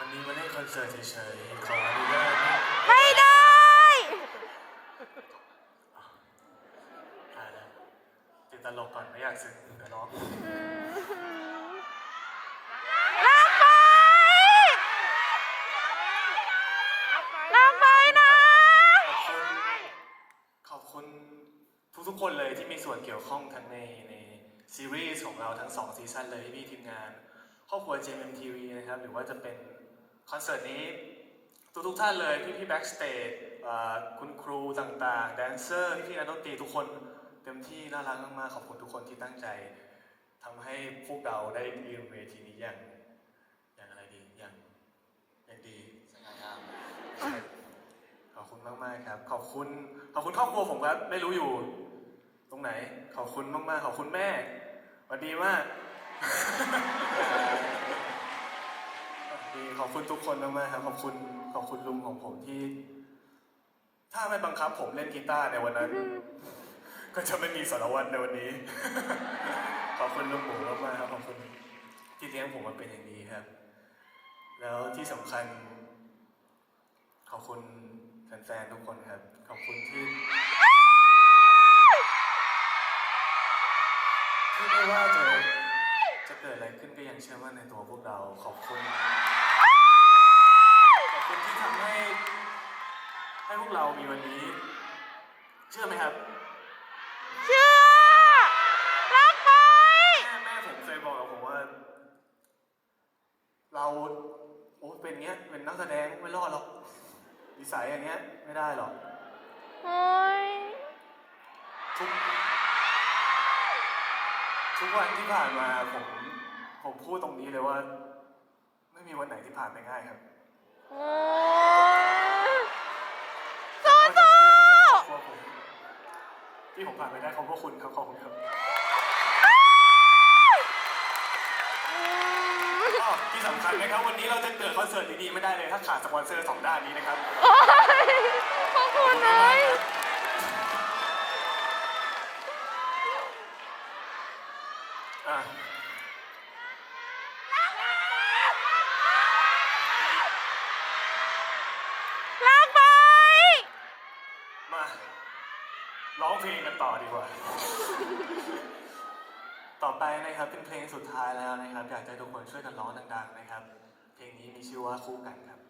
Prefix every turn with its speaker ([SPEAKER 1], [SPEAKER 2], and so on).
[SPEAKER 1] วันนี้มาเล่นคอนเสิร์ตเฉยๆ ขออนุญาต
[SPEAKER 2] ไม่ได้
[SPEAKER 1] อ่าแล้วติดตลกก่อนไม่อยากซึ้งเดี๋ยวร้อง
[SPEAKER 2] ลากไปลากไปนะ
[SPEAKER 1] ขอบคุณขอบคุณทุกๆคนเลยที่มีส่วนเกี่ยวข้องทั้งในในซีรีส์ของเราทั้งสองซีซั่นเลยพี่ๆทีมงานครอบครัว JMTV นะครับ หรือว่าจะเป็น คอนเสิร์ตนี้ทุกๆท่านเลยพี่พี่ๆแบ็กสเตจคุณครูต่างๆ แดนเซอร์พี่ๆนักดนตรีทุกคนเต็มที่น่ารักมากๆขอบคุณทุกคนที่ตั้งใจทำให้พวกเราได้ยืนเวทีนี้อย่างอย่างอะไรดีอย่างอย่างดี
[SPEAKER 3] สง่างาม
[SPEAKER 1] ขอบคุณมากๆครับ ขอบคุณขอบคุณครอบครัวผมครับไม่รู้อยู่ ตรงไหน ขอบคุณมากๆ ขอบคุณแม่สวัสดีมากสวัสดี ขอบคุณทุกคนมากๆครับขอบคุณขอบคุณลุงของผมที่ ถ้าไม่บังคับผมเล่นกีตาร์ในวันนั้น ก็จะไม่มีสารวัตรในวันนี้ ขอบคุณลุงหมูมากๆครับขอบคุณที่เลี้ยงผมมาเป็นอย่างดีครับ แล้วที่สำคัญ ขอบคุณแฟนๆทุกคนครับ ขอบคุณที่ที่ไม่ว่าจะจะเกิดอะไรขึ้นก็ยังเชื่อมั่นในตัวพวกเราขอบคุณ ให้พวกเรามีวันนี้ เชื่อไหมครับ
[SPEAKER 2] เชื่อลากไป
[SPEAKER 1] แม่แม่ผมเคยบอกกับผมว่า เราโอ้เป็นเงี้ย เป็นนักแสดงไม่รอดหรอกนิสัยอย่างเงี้ย ไม่ได้หรอก
[SPEAKER 2] โอ้ย
[SPEAKER 1] ทุกทุกวันที่ผ่านมาผมผมพูดตรงนี้เลยว่า ไม่มีวันไหนที่ผ่านไปง่ายครับ
[SPEAKER 2] โอ้ยสู้สู้
[SPEAKER 1] ครอบครัวผม ที่ผมผ่านไปได้ขอบพระคุณครับขอบคุณครับอ้อที่สำคัญนะครับวันนี้เราจะเกิดคอนเสิร์ตดีๆไม่ได้เลยถ้าขาดสปอนเซอร์สองด้านนี้นะครับ
[SPEAKER 2] โอ้ยขอบคุณเลย
[SPEAKER 1] อะ
[SPEAKER 2] ลากไป
[SPEAKER 1] มา ร้องเพลงกันต่อดีกว่า ต่อไปนะครับเป็นเพลงสุดท้ายแล้วนะครับ อยากจะให้ทุกคนช่วยกันร้องดังๆนะครับ เพลงนี้มีชื่อว่าคู่กันครับ